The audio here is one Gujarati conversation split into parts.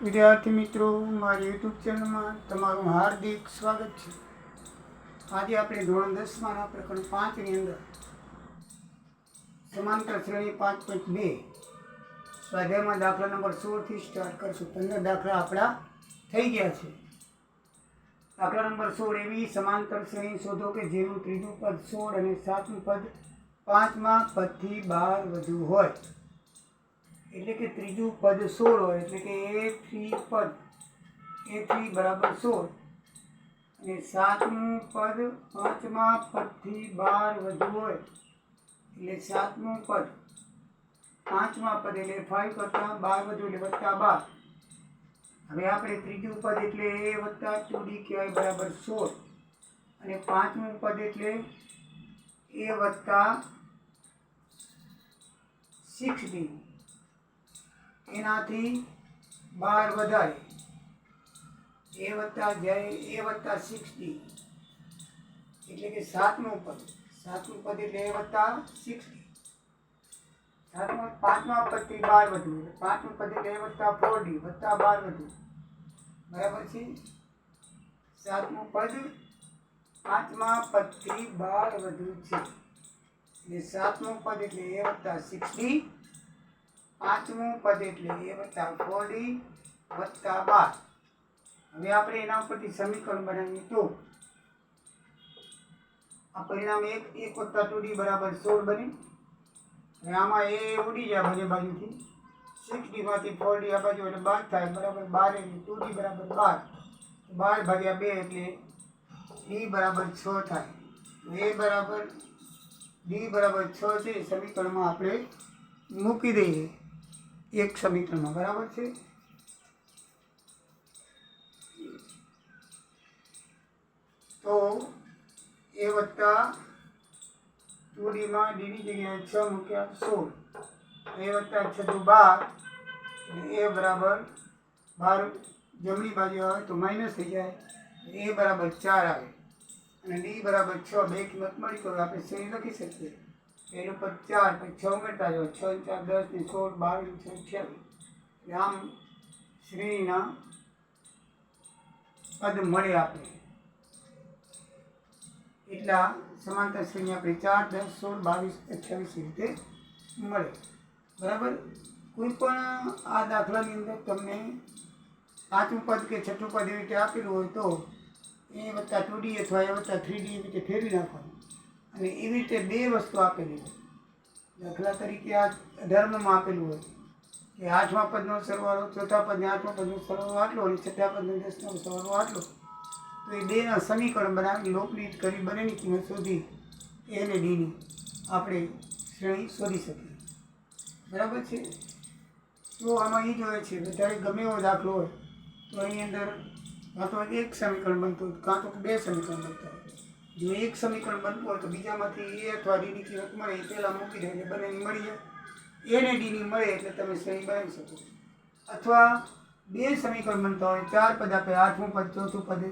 વિદ્યાર્થી મિત્રો, મારી યુટ્યુબ ચેનલમાં તમારું હાર્દિક સ્વાગત છે. આજે આપણે ધોરણ દસમાના પ્રકરણ પાંચની અંદર સમાંતર શ્રેણી પાંચ પોઈન્ટ બે સ્વાધ્યાયમાં દાખલા નંબર સોળથી સ્ટાર્ટ કરશું. પંદર દાખલા આપણા થઈ ગયા છે. દાખલા નંબર સોળ એવી સમાંતર શ્રેણી શોધો કે જેનું ત્રીજું પદ સોળ અને સાતમું પદ પાંચમાં પદથી બાર વધુ હોય. એટલે કે ત્રીજું પદ સોળ હોય, એટલે કે એ થ્રી પદ, એ થ્રી બરાબર સોળ. અને સાતમું પદ પાંચમા પદથી બાર વધુ હોય, એટલે સાતમું પદ. પાંચમા પદ એટલે ફાઈવ કરતાં બાર વધુ એટલે વત્તા બાર. હવે આપણે ત્રીજું પદ એટલે એ વત્તા ટુ ડી કહેવાય બરાબર સોળ. અને પાંચમું પદ એટલે એ વત્તા સિક્સ ડી એનાથી બાર વધારે. એ વત્તા જ્યારે એ વત્તા સિક્સટી. એટલે કે સાતમું પદ. સાતમું પદ એટલે એ વત્તા સિક્સટી. સાતમું, પાંચમા પદથી બાર વધવું. એટલે પાંચમું પદ એટલે એ વત્તા ફોર ડી વત્તા બાર વધવું. બરાબર છે? સાતમું પદ પાંચમા પદથી બાર વધવું છે. એટલે સાતમું પદ એટલે એ વત્તા સિક્સ ડી પાંચમું પદ એટલે એ વત્તા ફોર વત્તા બાર. હવે આપણે એના ઉપરથી સમીકરણ બનાવીએ તો આ પરિણામ એક એક વત્તા ટુ ડી બરાબર સોળ બને. હવે આમાં એ ઉડી જાય બંને બાજુથી. સિક્સ ડીમાંથી ફોર ડી આ બાજુ એટલે બાર થાય, બરાબર બાર એટલે ટુ ડી બરાબર બાર. બાર ભાગ્યા બે એટલે ડી બરાબર છ થાય. એ બરાબર ડી બરાબર છ છે સમીકરણમાં આપણે મૂકી દઈએ. એક સમીકરણમાં, બરાબર છે? તો એ વત્તા ટુ ડીમાં ડીની જગ્યાએ છ મૂક્યા સોળ. એ વત્તા છ દુ બાર એ બરાબર બાર જમણી બાજુ આવે તો માઇનસ થઈ જાય, એ બરાબર ચાર આવે. અને ડી બરાબર છ, બે કિંમત મળી તો આપણે શ્રેણી લખી શકીએ? એનું પર ચાર, પછી છ ઉમેરતા જો છ, ચાર, દસ, ને સોળ બાવીસ છ અઠ્યાવીસ. આમ શ્રેણીના પદ મળે આપણે એટલા સમાંતર શ્રેણી આપણે ચાર, દસ, સોળ, બાવીસ, અઠ્યાવીસ રીતે મળે. બરાબર? કોઈ પણ આ દાખલાની અંદર તમને પાંચમું પદ કે છઠ્ઠું પદ એવી રીતે આપેલું હોય તો એ વત્તા ટુ ડી અથવા એ વત્તા થ્રી ડી એવી રીતે ફેરવી નાખવાનું. અને એવી રીતે બે વસ્તુ આપેલી હોય. દાખલા તરીકે આ ધર્મમાં આપેલું હોય કે આઠમા પદનો સરવાળો, ચોથા પદને આઠમા પદનો સરવાળો આટલો અને છઠ્ઠા પદનો દસનો સરવાળો આટલો. તો એ બેના સમીકરણ બનાવી લોકનીત કરી બંનેની કિંમત શોધી એ અને ડીની આપણે શ્રેણી શોધી શકીએ. બરાબર છે? તો આમાં એ જોઈએ છે, વધારે ગમે એવો દાખલો હોય તો એની અંદર કાં તો એક સમીકરણ બનતું કાં તો બે સમીકરણ બનતા હોય. જો એક સમીકરણ બનતું હોય તો બીજામાંથી એ અથવા ડીની કિંમત મળે એ પહેલાં મૂકી દે એટલે બંનેની મળી જાય. એને ડીની મળે એટલે તમે શ્રેણી બનાવી શકો અથવા બે સમીકરણ બનતા હોય, ચાર પદ આપે, આઠમું પદ, ચોથું પદ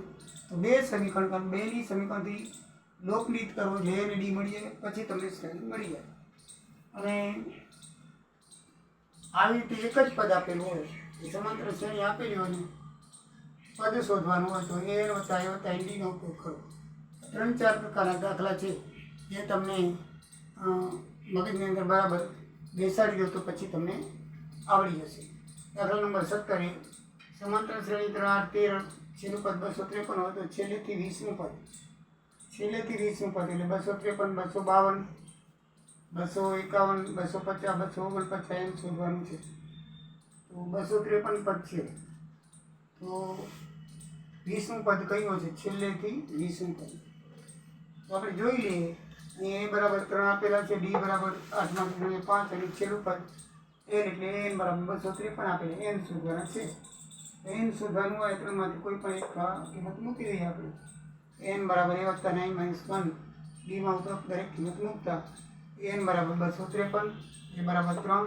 તો બે સમીકરણ કરો બેની સમીકરણથી લોકનીત કરવો જે એને ડી મળી જાય પછી તમને શ્રેણી મળી જાય. અને આવી રીતે એક જ પદ આપેલું હોય, એ સમાંતર શ્રેણી આપેલી હોય પદ શોધવાનું હોય તો એ વત્તા એ વત્તા એનડીનો ઉપયોગ કરો. ત્રણ ચાર પ્રકારના દાખલા છે જે તમને મગજની અંદર બરાબર બેસાડી દો તો પછી તમને આવડી જશે. દાખલા નંબર સત્તર એ, સમાંતર શ્રેણી ત્રણ તેર છેલ્લું પદ બસો ત્રેપન હોય તો છેલ્લેથી વીસનું પદ. છેલ્લેથી વીસનું પદ એટલે બસો ત્રેપન, બસો બાવન, બસો એકાવન, બસો પચાસ, બસો ઓગણપચાસ એમ શોધવાનું છે. તો બસો ત્રેપન પદ છે. તો વીસનું પદ કયું છે? છેલ્લેથી વીસનું પદ. તો આપણે જોઈ લઈએ એ બરાબર ત્રણ આપેલા છે ડી બરાબર આઠમાં ગુણ્યા પાંચ અને છેલ્લું પદ. એન એટલે એન બરાબર બસો ત્રેપન આપેલા, એન શોધવાના છે. એન શોધવાનું હોય ત્રણમાંથી કોઈ પણ એક કિંમત મૂકી દઈએ આપણે. એન બરાબર એ વત્તા નાઇન માઇનસ વન. ડીમાં ઉપરોક્ત દરેક કિંમત મૂકતા. એન બરાબર બસો ત્રેપન, એ બરાબર ત્રણ,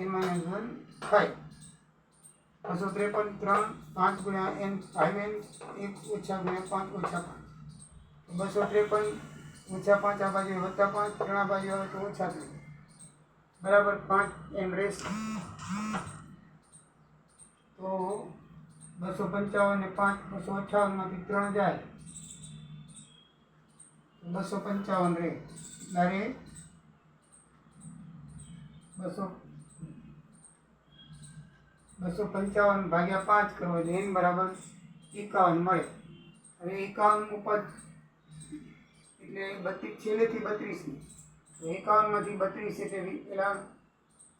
એન માઇનસ વન, ફાઇવ. બસો ત્રેપન, ત્રણ, પાંચ ગુણ્યા એન, ફાઇવ એન, એક ઓછા ગુણ્યા પાંચ ઓછા પાંચ. બસો ત્રેપન ઓછા પાંચ, આ બાજુ વત્તા પાંચ, ત્રણ આ બાજુ આવે તો ઓછા ત્રણ બરાબર, પાંચ એમ રેસ તો બસો પંચાવન ને પાંચ, બસો અઠાવનમાંથી ત્રણ જાય. બસો પંચાવન રે. મારે બસો બસો પંચાવન ભાગ્યા પાંચ કરવો એટલે એમ બરાબર એકાવન મળે. હવે એકાવનનું પદ એટલે બત્રીસ, છેલ્લેથી બત્રીસની. એકાવનમાંથી બત્રીસ એટલે પેલા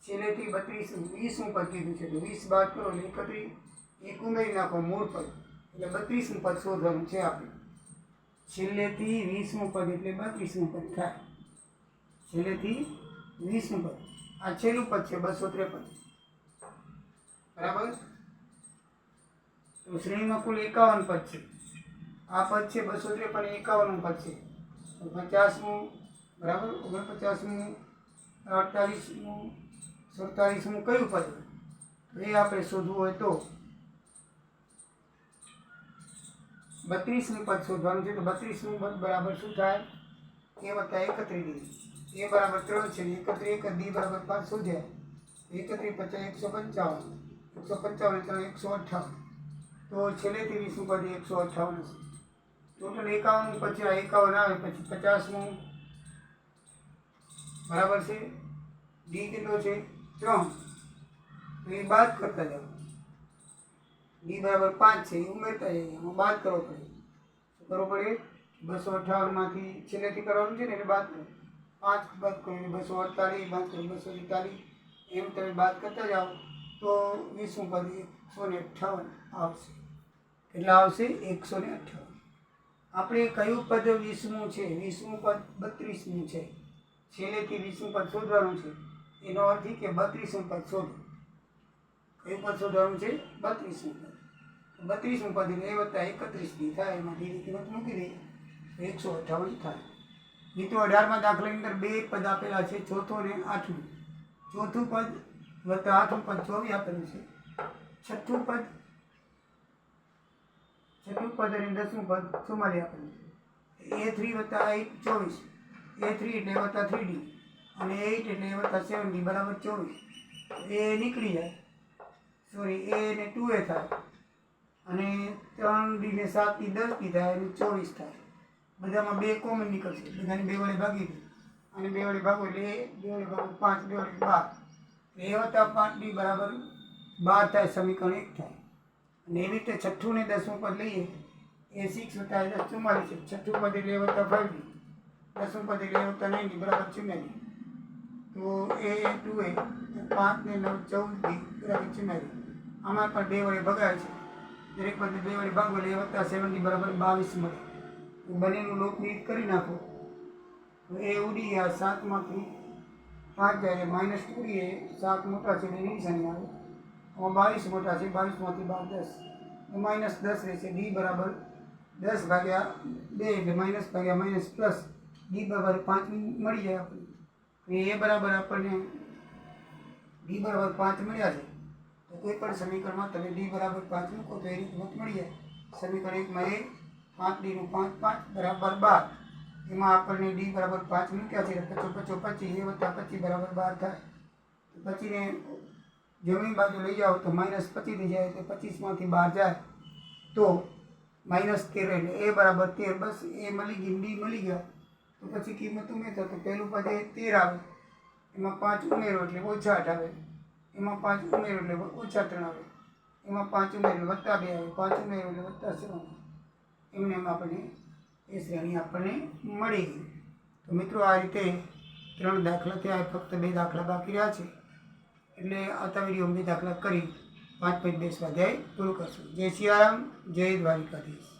છેલ્લેથી બત્રીસ વીસનું પદ કીધું છે વીસ બાદ કરો ને એકત્રીસ એક ઉમેરી નાખો મૂળ પદ. એટલે બત્રીસનું પદ શોધવાનું છે આપણે. છેલ્લેથી વીસમું પદ એટલે બત્રીસમું પદ થાય. છેલ્લેથી વીસમું પદ. આ છેલ્લું પદ છે, બસો ત્રેપન. બરાબર? તો શ્રેણીમાં કુલ એકાવન પદ છે. આ પદ છે બસો ત્રેપન એકાવનનું પદ છે. પચાસમું, બરાબર? ઓગણપચાસમું, અડતાલીસમું, સુડતાલીસમું કયું પદ? એ આપણે શોધવું હોય તો. બત્રીસનું પદ શોધવાનું છે તો બત્રીસનું પદ બરાબર શું થાય? એ વત્તા એકત્રીસ એ બરાબર ત્રણ છે એકત્રી એક ડી બરાબર પાંચ શોધ્યા એકત્રીસ પચાસ એકસો પંચાવન. એકસો પંચાવન ત્રણ એકસો અઠ્ઠાવન. તો છેલ્લે ત્રીસનું પદ એકસો અઠ્ઠાવન હશે. ટોટલ એકાવન, પછી આ એકાવન આવે, પછી પચાસનું બરાબર છે? ડી કેટલો છે? ત્રણ. એ બાદ કરતા જાઓ. ડી બરાબર પાંચ છે, એ ઉમેરતા જઈએ. એમાં બાદ કરવો પડે કરવો પડે? બસો અઠાવનમાંથી છેલ્લેથી કરવાનું છે ને, એટલે બાદ કરો. પાંચ બાદ કરો બસો અડતાલીસ, બાદ કરો, બસો એકતાલીસ. એમ તમે બાદ કરતા જાઓ. તો વીસમું પદ એકસો ને અઠ્ઠાવન આવશે. એટલે આવશે એકસો ને અઠ્ઠાવન આપણે કયું પદ વીસમું છે? વીસમું પદ બત્રીસમું છે. છેલ્લેથી વીસમું પદ શોધવાનું છે. એનો અર્થ કે બત્રીસમું પદ શોધો. કયું પદ શોધવાનું છે? બત્રીસમું પદ. બત્રીસમું પદ એ વત્તા એકત્રીસની થાય. એમાં ડીની કિંમત મૂકી દઈએ એકસો અઠ્ઠાવન થાય. મિત્રો, અઢારમાં દાખલાની અંદર બે પદ આપેલા છે. ચોથો અને આઠમું. ચોથું પદ વત્તા આઠમું પદ ચોવીસ આપેલું છે. છઠ્ઠું પદ છઠ્ઠું પદ અને દસમું પદ ચુમ્માલી આપેલું એ થ્રી વત્તા એટ ચોવીસ. એ થ્રી એટલે વત્તા થ્રી ડી અને એઇટ એટલે વત્તા સેવન ડી બરાબર ચોવીસ. એ નીકળી જાય. સોરી એ ને ટુ એ થાય. અને ત્રણ ડી ને સાત ડી દસ ડી થાય અને ચોવીસ થાય. બધામાં બે કોમન નીકળશે. બધાને બે વડે ભાગી દે. અને બે વડે ભાગો એટલે એ બે વડે ભાગો પાંચ, બે વડે બાર. એ વત્તા પાંચ ડી બરાબર બાર થાય, સમીકરણ એક થાય. અને એવી રીતે છઠ્ઠું ને દસમું પદ લઈએ. એ સિક્સ વત્તા ચુમ્માલીસ છઠ્ઠું પદ એટલે એ વત્તા ફાઈવ. દસમું પદ એટલે એ વત્તા નાઇન બરાબર ચુમ્માલીસ તો એ ટુ એ પાંચ ને નવ ચૌદ ડી બરાબર ચુમ્માલીસ આમાં પણ બે વડે ભગાય છે. દરેક પદ બે વડે ભાગો એટલે એ વત્તા સેવન ડી બરાબર બાવીસ મળે. બંનેનું લોકનીત કરી નાખો. તો એ ઉડી આ સાતમાંથી પાંચ જાય માઇનસ ઉડીએ એ સાત મોટા છે એટલે નિશાની આવે. બાવીસ મોટા છે, બાવીસમાંથી બાર દસ. માઇનસ દસ રહેશે, ડી બરાબર દસ ભાગ્યા બે એટલે માઇનસ ભાગ્યા માઇનસ પ્લસ ડી બરાબર પાંચ મળી જાય આપણને. એ બરાબર આપણને ડી બરાબર પાંચ મળ્યા છે. તો કોઈ પણ સમીકરણમાં તમે ડી બરાબર પાંચ મૂકો તો એની કિંમત મળી જાય. સમીકરણ એકમાં એ પાંચ ડીનું પાંચ પાંચ બરાબર બાર. એમાં આપણને ડી બરાબર પાંચ મૂક્યા છે પચો પચો પચીસ એ વત્તા પચીસ બરાબર બાર થાય. તો પચીને જમણી બાજુ લઈ જાઓ તો માઇનસ પચીસ થઈ જાય એટલે પચીસમાંથી બહાર જાય. તો માઇનસ તેર એટલે એ બરાબર તેર, બસ એ મળી ગઈ બી મળી ગયા. તો પછી કિંમત ઉમેરતો તો પહેલું પદ એ તેર આવે. એમાં પાંચ ઉમેરો એટલે ઓછા આઠ આવે. એમાં પાંચ ઉમેરો એટલે ઓછા ત્રણ આવે. એમાં પાંચ ઉમેરો એટલે વત્તા બે આવે. પાંચ ઉમેરો એટલે વત્તા ત્રણ એમને એમ આપણને એ શ્રેણી આપણને મળી ગઈ. તો મિત્રો આ રીતે ત્રણ દાખલા થયા, ફક્ત બે દાખલા બાકી રહ્યા છે. એટલે આવતા વીડિયો અમે દાખલા કરી, પાંચ પાંચ બે સ્વાધ્યાય પૂરું કરશું. જય સિયારામ જય દ્વારિકાધીશ.